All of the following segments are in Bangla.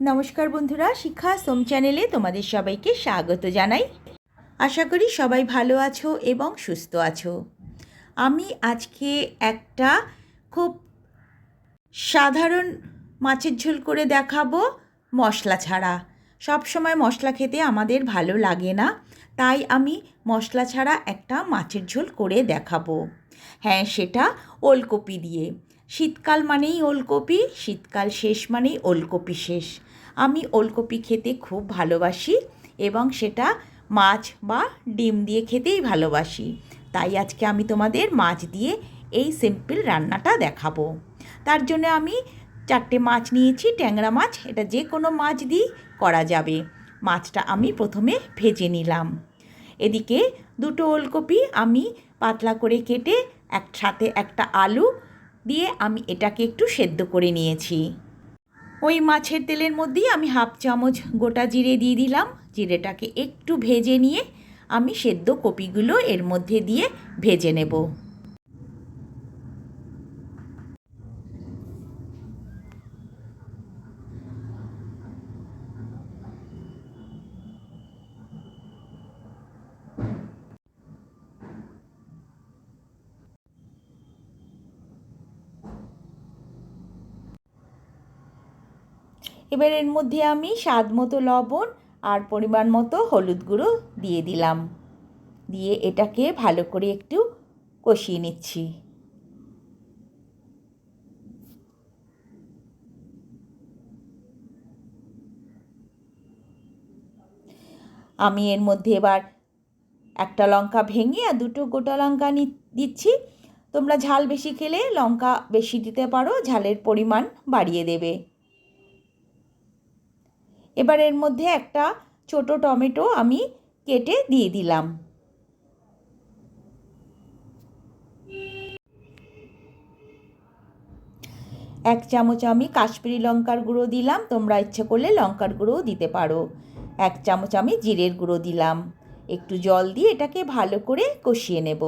নমস্কার বন্ধুরা শিক্ষা সোম চ্যানেলে তোমাদের সবাইকে স্বাগত জানাই। আশা করি সবাই ভালো আছো এবং সুস্থ আছো। আমি আজকে একটা খুব সাধারণ মাছের ঝোল করে দেখাবো, মশলা ছাড়া। সব সময় মশলা খেতে আমাদের ভালো লাগে না, তাই আমি মশলা ছাড়া একটা মাছের ঝোল করে দেখাবো। হ্যাঁ সেটা ওলকপি দিয়ে। শীতকাল মানেই ওলকপি, শীতকাল শেষ মানেই ওলকপি শেষ। আমি ওলকপি খেতে খুব ভালোবাসি এবং সেটা মাছ বা ডিম দিয়ে খেতেই ভালোবাসি। তাই আজকে আমি তোমাদের মাছ দিয়ে এই সিম্পল রান্নাটা দেখাবো। তার জন্য আমি চারটে মাছ নিয়েছি, ট্যাংরা মাছ, এটা যে কোনো মাছ দিয়েই করা যাবে। মাছটা আমি প্রথমে ভেজে নিলাম। এদিকে দুটো ওলকপি আমি পাতলা করে কেটে একসাথে একটা আলু দিয়ে আমি এটাকে একটু সেদ্ধ করে নিয়েছি। ওই মাছের তেলের মধ্যেই আমি হাফ চামচ গোটা জিরে দিয়ে দিলাম। জিরেটাকে একটু ভেজে নিয়ে আমি সেদ্ধ কপিগুলো এর মধ্যে দিয়ে ভেজে নেব। এবার এর মধ্যে আমি স্বাদ মতো লবণ আর পরিমাণ মতো হলুদ গুঁড়ো দিয়ে দিলাম। দিয়ে এটাকে ভালো করে একটু কষিয়ে নিচ্ছি। আমি এর মধ্যে এবার একটা লঙ্কা ভেঙে আর দুটো গোটা লঙ্কা দিচ্ছি। তোমরা ঝাল বেশি খেলে লঙ্কা বেশি দিতে পারো, ঝালের পরিমাণ বাড়িয়ে দেবে। এবার এর মধ্যে একটা ছোট টমেটো আমি কেটে দিয়ে দিলাম। এক চামচ আমি কাশ্মীরি লঙ্কার গুঁড়ো দিলাম, তোমরা ইচ্ছে করলে লঙ্কার গুঁড়োও দিতে পারো। এক চামচ আমি জিরের গুঁড়ো দিলাম। একটু জল দিয়ে এটাকে ভালো করে কষিয়ে নেব।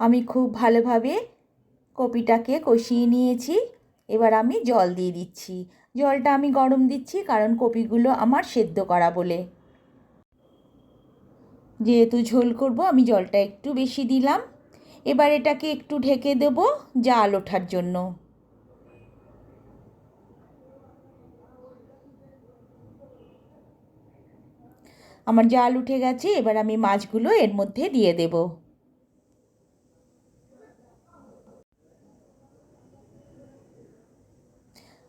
আমি খুব ভালোভাবে কপিটাকে কষিয়ে নিয়েছি। এবার আমি জল দিয়ে দিচ্ছি। জলটা আমি গরম দিচ্ছি কারণ কপিগুলো আমার সেদ্ধ করা বলে। যেহেতু ঝোল করব, আমি জলটা একটু বেশি দিলাম। এবার এটাকে একটু ঢেকে দেব জাল ওঠার জন্য। আমার জাল উঠে গেছে, এবার আমি মাছগুলো এর মধ্যে দিয়ে দেবো।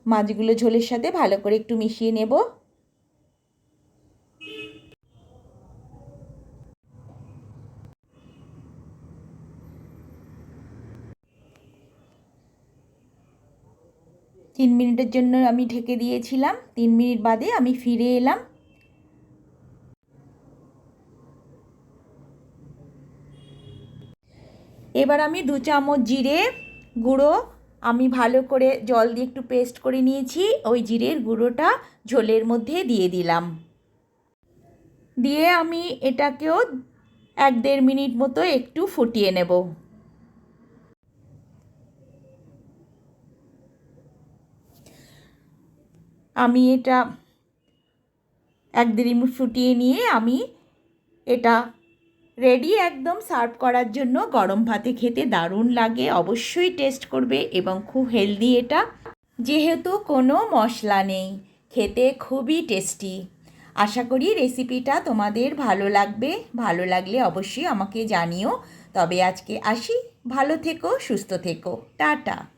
মাছগুলো ঝোলের সাথে ভালো করে একটু মিশিয়ে নেব। তিন মিনিটের জন্য আমি ঢেকে দিয়েছিলাম। তিন মিনিট বাদে আমি ফিরে এলাম। এবার আমি দু চামচ জিরে গুঁড়ো আমি ভালো করে জল দিয়ে একটু পেস্ট করে নিয়েছি, ওই জিরের গুঁড়োটা ঝোলের মধ্যে দিয়ে দিলাম। দিয়ে আমি এটাকেও এক দেড় মিনিট মতো একটু ফুটিয়ে নেব। আমি এটা এক দেড় ফুটিয়ে নিয়ে আমি এটা রেডি একদম সার্ভ করার জন্য গরম ভাতে খেতে দারুণ লাগে, অবশ্যই টেস্ট করবে এবং খুব হেলদি এটা। যেহেতু কোনো মশলা নেই, খেতে খুবই টেস্টি। আশা করি রেসিপিটা তোমাদের ভালো লাগবে। ভালো লাগলে অবশ্যই আমাকে জানিও। তবে আজকে আসি। ভালো থেকো, সুস্থ থেকো। টাটা।